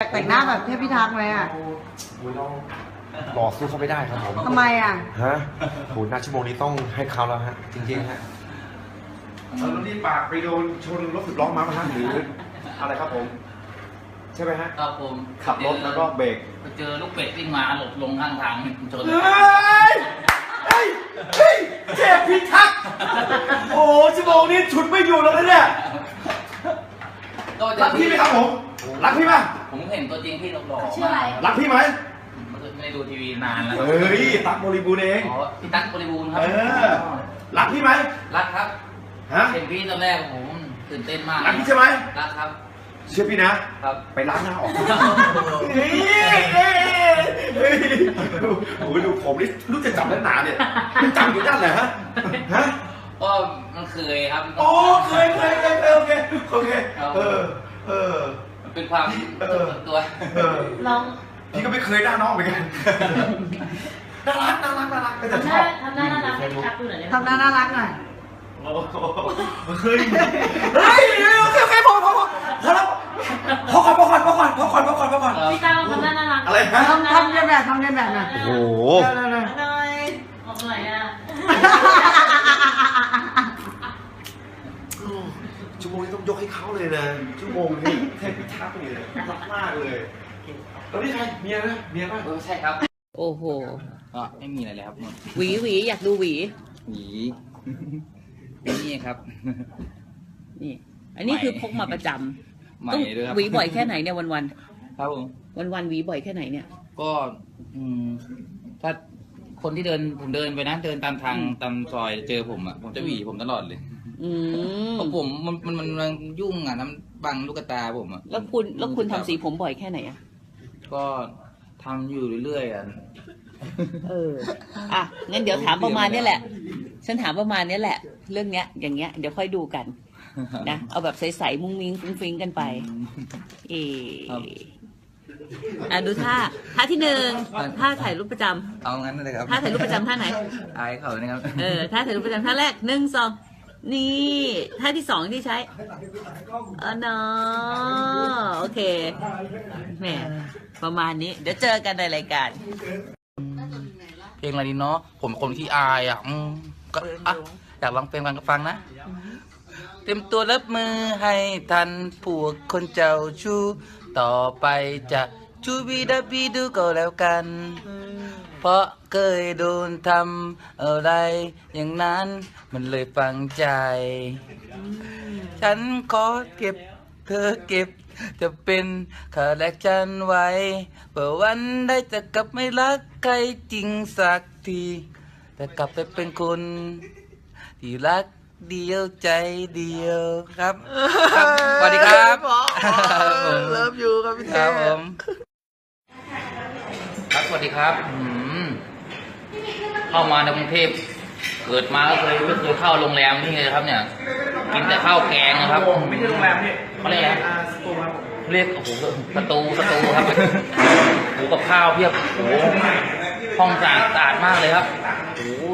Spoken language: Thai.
แต่งหน้าแบบเทพพิทักษ์ไหมอะหล่อสู้เขาไม่ได้ครับผม ทำไมอะ ฮะโหหน้าชั่วโมงนี้ต้องให้เขาแล้วฮะ จริงๆฮะแล้วนี่ปากไปโดนชนรถสิบล้อมาไหมฮะหรืออะไรครับผม ใช่ไหมฮะ ครับผมขับรถแล้วก็เบรกไปเจอลูกเป็ดวิ่งมาหลบลงข้างทางชนเฮ้ย เฮ้ย เฮ้ยเทพพิทักษ์ โอ้โหชั่วโมงนี้ฉุดไม่อยู่แล้วนะเนี่ยก็จะรักพี่ไหมครับผม รักพี่ไหม ผมเห็นตัวจริงพี่หล่อๆชื่ออะไร รักพี่ไหมไม่ได้ดูทีวีนานแล้วเฮ้ยตั๊กบริบูรณ์เอง อ๋อพี่ตั๊กบริบูรณ์ครัเออ รักพี่ไหมรักครับฮะเห็นพี่ตอนแรกผมตื่นเต้นมากรักพี่ใช่ไหมรักครับ เชื่อพี่นะ ครับ ไปล้างหน้าออกเฮ้ยเฮ้ยเฮ้ยโอ้โหดูผมนี่รู้จะจับแล้วหนาเนี่ยมันจับอยู่ด้านไหนฮะฮะก็มันเคยครับ โอ้เคยเคยเคยเคยโอเคโอเคเออเออมัน เป็นความเออส่วนตัว เออลองพี่ก็ไม่เคยหน้าน้องเหมือนกัน น่ารักน่ารักน่ารักก็จะทำหชน้าอบทำหน้าน่ารักให้พี่ตั๊กดูหน่อยได้ไหมทำหน้าน่ารักหน่อยโอ้โหเฮ้ยเฮ้ยโอเคโอเคพอพอพอพอแล้วพอก่อนพอก่อนพอก่อนพอก่อนพอก่อนพอก่อนพี่ตั๊กลองทำหน้าน่ารักอะไรฮะทำทำเรียนแบบทำเรียนแบบหน่อยโอ้โห เร็วเร็วเร็วหน่อยออกหน่อยอะ ชั่วโมงนี้ต้องยกให้ เขาเลยนะชั่วโมงนี้เทพพิทักษ์เลยรักมากเลยแล้วนี่ใครเมียนะเมียป่ะเออใช่ครับโอ้โหก็ไม่มีอะไรเลยครับหมดหวีหวีอยากดูหวีหนีนี่ครับ นี่ อันนี้คือพกมาประจใหม่ำต้องด้วยครับหวีบ่อยแค่ไหนเนี่ยวันวันครับผมวันวันๆหวีบ่อยแค่ไหนเนี่ย ก็อืมถ้าคนที่เดินผมเดินไปนะเดินตามทางอืมตามซอยเจอผมอะผมจะหวีผมตลอดเลย อืมเพราะ ผมมันมันมันมันยุ่งอะน้ำบังลูกตาผมอะแล้วคุณแล้วคุณทำสีผมบ่อยแค่ไหนอะ ก็ทำอยู่เรื่อยๆอะ เออ อะ งั้นเดี๋ยวถามประมาณเนี้ยแหละ ฉันถามประมาณเนี้ยแหละ เรื่องเนี้ย อย่างเงี้ย เดี๋ยวค่อยดูกันนะ เอาแบบใสๆ มุ้งมิ้งฟุ้งฟิ้งกันไป เอครับ อะดูท่า ท่าที่หนึ่งท่าถ่ายรูปประจำเอางั้นเลยครับท่าถ่ายรูปประจำท่าไหน อายเขานะครับ เออ ท่าถ่ายรูปประจำท่าแรกหนึ่งสอง นี่ท่าที่สองที่ใช้เออเนาะโอเคแหมประมาณนี้ เดี๋ยวเจอกันในรายการ เพลงอะไรดีเนาะผมคนที่อายอะอืมก็อะอยากลองเพลงฟังก็ฟังนะ เต็มตัวรับมือให้ทันพวกคนเจ้าชู้ต่อไปจะชูบีดับบีดูก็แล้วกัน เพราะเคยโดนทำอะไรอย่างนั้นมันเลยฟังใจ ฉันขอเก็บเธอเก็บ จะเป็นขาแรกฉันไว้เพื่อวันได้จะกลับไม่รักใครจริงสักทีแต่กลับไปเป็นคน ที่รักเดียวใจเดียวครับครับสวัสดีครับเลิฟยูครับพี่ครับผมครับสวัสดีครับอืม เข้ามาในกรุงเทพเกิดมาก็เคยไม่เคยเข้าโรงแรมนี่เลยครับ เนี่ย กินแต่ข้าวแกงนะครับไม่ใช่โรงแรมนี่เขาเรียกอะไรเรียกโอ้โหสตูสตูครับโอ้โหกับข้าวเพียบโอ้โหห้องสะอาสะอาดมากเลยครับ